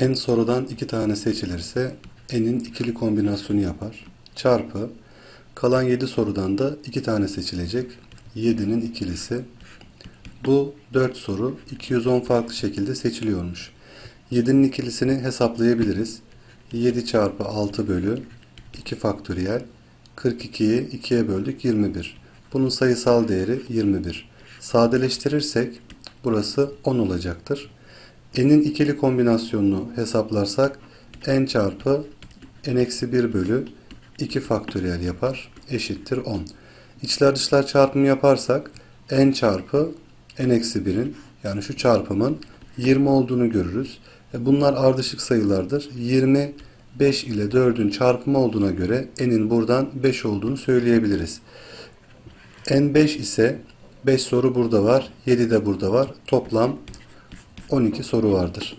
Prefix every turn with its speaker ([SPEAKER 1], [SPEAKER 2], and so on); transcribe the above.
[SPEAKER 1] En sorudan iki tane seçilirse n'in ikili kombinasyonu yapar. Çarpı kalan 7 sorudan da iki tane seçilecek. 7'nin ikilisi. Bu 4 soru 210 farklı şekilde seçiliyormuş. 7'nin ikilisini hesaplayabiliriz. 7 çarpı 6 bölü 2 faktöriyel 42'yi 2'ye böldük 21. Bunun sayısal değeri 21. Sadeleştirirsek burası 10 olacaktır. N'in ikili kombinasyonunu hesaplarsak n çarpı n eksi 1 bölü 2 faktöriyel yapar eşittir 10. İçler dışlar çarpımı yaparsak n çarpı n eksi 1'in yani şu çarpımın 20 olduğunu görürüz. E Bunlar ardışık sayılardır. 20 5 ile 4'ün çarpımı olduğuna göre n'in buradan 5 olduğunu söyleyebiliriz. n 5 ise 5 soru burada var, 7 de burada var. Toplam 12 soru vardır.